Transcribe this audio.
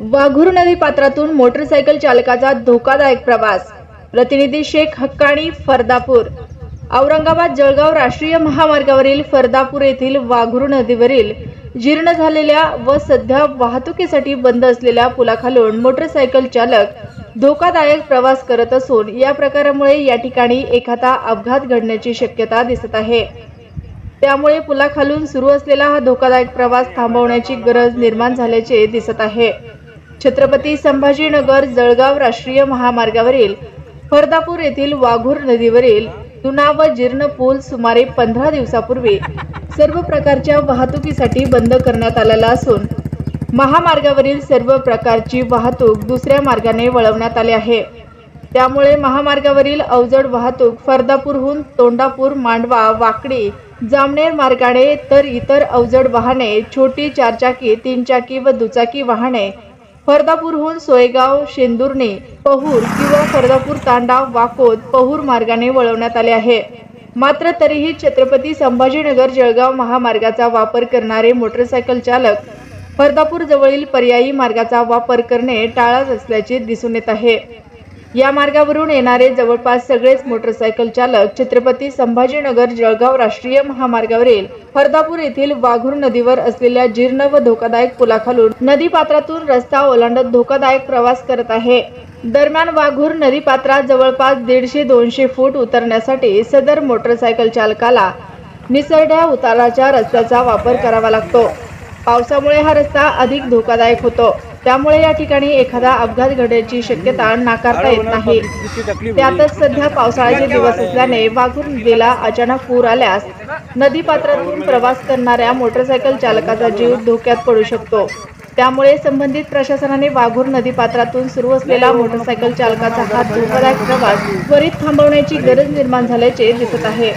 वाघूर नदी पात्रातून मोटरसायकल चालकाचा धोकादायक प्रवास. प्रतिनिधी शेख हक्काणी फरदापूर. औरंगाबाद जळगाव राष्ट्रीय महामार्गावरील फरदापूर येथील वाघूर नदीवरील जीर्ण झालेल्या व सध्या वाहतुकीसाठी बंद असलेल्या पुलाखालून मोटरसायकल चालक धोकादायक प्रवास करत असून या प्रकारामुळे या ठिकाणी एखादा अपघात घडण्याची शक्यता दिसत आहे. त्यामुळे पुलाखालून सुरू असलेला हा धोकादायक प्रवास थांबवण्याची गरज निर्माण झाल्याचे दिसत आहे. छत्रपती संभाजीनगर जळगाव राष्ट्रीय महामार्गावरील फरदापूर येथील वाघूर नदीवरील जुना व जीर्ण पूल सुमारे पंधरा दिवसापूर्वी सर्व प्रकारच्या वाहतुकीसाठी बंद करण्यात आलेला असून महामार्गावरील सर्व प्रकारची वाहतूक दुसऱ्या मार्गाने वळवण्यात आली आहे. त्यामुळे महामार्गावरील अवजड वाहतूक फरदापूरहून तोंडापूर मांडवा वाकडी जामनेर मार्गाने तर इतर अवजड वाहने छोटी चारचाकी तीनचाकी व दुचाकी वाहने फरदापूरहून सोयगाव शेंदुर्णे पहूर किंवा फरदापूर तांडा वाकोद पहूर मार्गाने वळवण्यात आले आहे. मात्र तरीही छत्रपती संभाजीनगर जळगाव महामार्गाचा वापर करणारे मोटरसायकल चालक फरदापूर जवळील पर्यायी मार्गाचा वापर करणे टाळत असल्याचे दिसून येत आहे. या मार्गावरून येणारे जवळपास सगळेच मोटरसायकल चालक छत्रपती संभाजीनगर जळगाव राष्ट्रीय महामार्गावरील फरदापूर येथील वाघूर नदीवर असलेल्या जीर्ण व धोकादायक पुलाखालून नदी पात्रातून रस्ता ओलांडत धोकादायक प्रवास करत आहे. दरम्यान वाघूर नदी पात्रात जवळपास दीडशे दोनशे फूट उतरण्यासाठी सदर मोटरसायकल चालकाला निसरड्या उताराच्या रस्त्याचा वापर करावा लागतो. पावसामुळे हा रस्ता अधिक धोकादायक होतो. त्यामुळे या ठिकाणी एखादा अपघात घडण्याची शक्यता नाकारता येत नाही. त्यातच सध्या पावसाळ्याचे दिवस असल्याने वाघूर नदीला अचानक पूर आल्यास नदीपात्रातून प्रवास करणाऱ्या मोटरसायकल चालकाचा जीव धोक्यात पडू शकतो. त्यामुळे संबंधित प्रशासनाने वाघूर नदीपात्रातून सुरू असलेला मोटरसायकल चालकाचा हा धोकादायक प्रवास त्वरित थांबवण्याची गरज निर्माण झाल्याचे दिसत आहे.